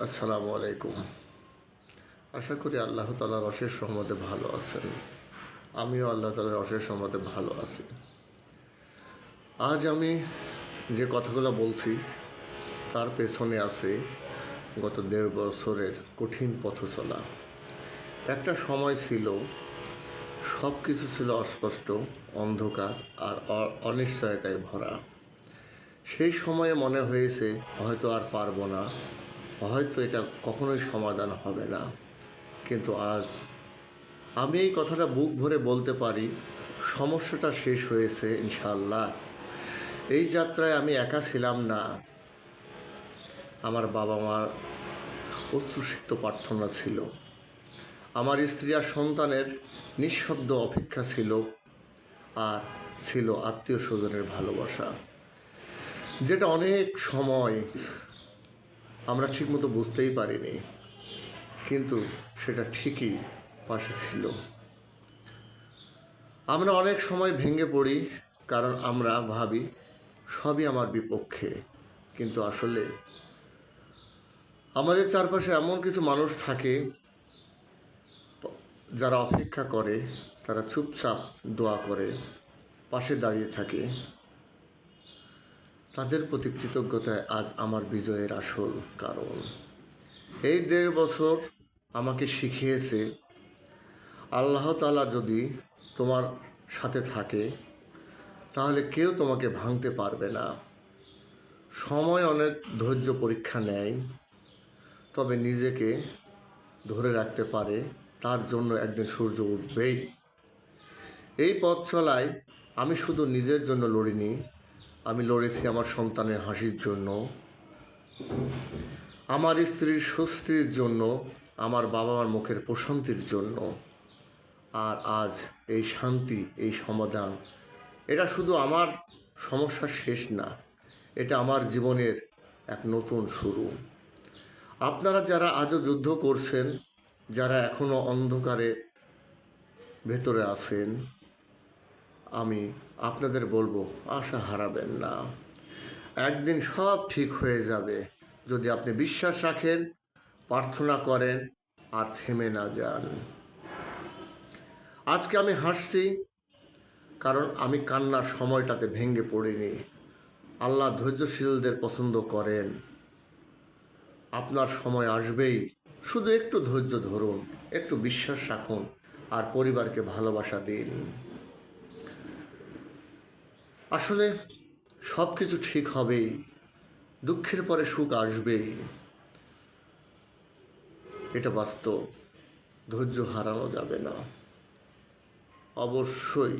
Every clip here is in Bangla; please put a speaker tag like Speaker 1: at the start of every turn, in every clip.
Speaker 1: আসসালামু আলাইকুম। আশা করি আল্লাহ তালার অশেষ সহমতে ভালো আছেন। আমিও আল্লাহ তালার অশেষ সহমতে ভালো আছি। আজ আমি যে কথাগুলো বলছি, তার পেছনে আছে গত দেড় বছরের কঠিন পথ চলা। একটা সময় ছিল সব কিছু ছিল অস্পষ্ট, অন্ধকার আর অনিশ্চয়তায় ভরা। সেই সময়ে মনে হয়েছে, হয়তো আর পারব না। হয়তো এটা কখনোই সমাধান হবে না। কিন্তু আজ আমি এই কথাটা বুক ভরে বলতে পারি, সমস্যাটা শেষ হয়েছে ইনশাল্লাহ এই যাত্রায় আমি একা ছিলাম না। আমার বাবা মার অশ্রুসিক্ত প্রার্থনা ছিল। আমার স্ত্রী আর সন্তানের নিঃশব্দ অপেক্ষা ছিল আর ছিল আত্মীয় স্বজনের ভালোবাসা। যেটা অনেক সময় আমরা ঠিকমতো বুঝতেই পারিনি, কিন্তু সেটা ঠিকই পাশে ছিল। আমরা অনেক সময় ভেঙে পড়ি, কারণ আমরা ভাবি সবই আমার বিপক্ষে, কিন্তু আসলে আমাদের চারপাশে এমন কিছু মানুষ থাকে, যারা অপেক্ষা করে, তারা চুপচাপ দোয়া করে, পাশে দাঁড়িয়ে থাকে। তাদের প্রতি কৃতজ্ঞতায় আজ আমার বিজয়ের আসল কারণ। এই দেড় বছর আমাকে শিখিয়েছে, আল্লাহ তালা যদি তোমার সাথে থাকে, তাহলে কেউ তোমাকে ভাঙতে পারবে না। সময় অনেক ধৈর্য পরীক্ষা নেয়, তবে নিজেকে ধরে রাখতে পারে, তার জন্য একদিন সূর্য উঠবেই। এই পথ চলায় আমি শুধু নিজের জন্য লড়িনি আমি লড়েছি আমার সন্তানের হাসির জন্য, আমার স্ত্রীর স্বস্তির জন্য, আমার বাবা মার মুখের প্রশান্তির জন্য। আর আজ এই শান্তি, এই সমাধান, এটা শুধু আমার সমস্যা শেষ না, এটা আমার জীবনের এক নতুন শুরু। আপনারা যারা আজও যুদ্ধ করছেন, যারা এখনও অন্ধকারে ভেতরে আছেন আমি আপনাদের বলব, আশা হারাবেন না। একদিন সব ঠিক হয়ে যাবে। যদি আপনি বিশ্বাস রাখেন, প্রার্থনা করেন আর থেমে না যান। আজকে আমি হাসছি কারণ আমি কান্নার সময়টাতে ভেঙে পড়িনি। আল্লাহ ধৈর্যশীলদের পছন্দ করেন। আপনার সময় আসবেই। শুধু একটু ধৈর্য ধরুন, একটু বিশ্বাস রাখুন আর পরিবারকে ভালোবাসা দিন। আসলে সব কিছু ঠিক হবেই দুঃখের পরে সুখ আসবেই এটা বাস্তব, ধৈর্য হারানো যাবে না। অবশ্যই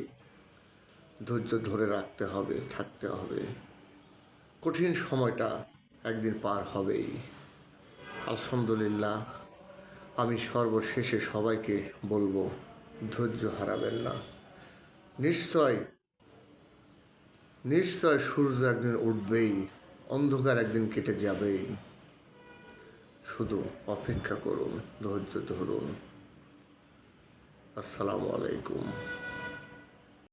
Speaker 1: ধৈর্য ধরে রাখতে হবে, থাকতে হবে। কঠিন সময়টা একদিন পার হবেই। আলহামদুলিল্লাহ, আমি সর্বশেষে সবাইকে বলব, ধৈর্য হারাবেন না। নিশ্চয় নিশ্চয় সূর্য একদিন উঠবেই, অন্ধকার একদিন কেটে যাবেই। শুধু অপেক্ষা করুন, ধৈর্য ধরুন। আসসালামু আলাইকুম।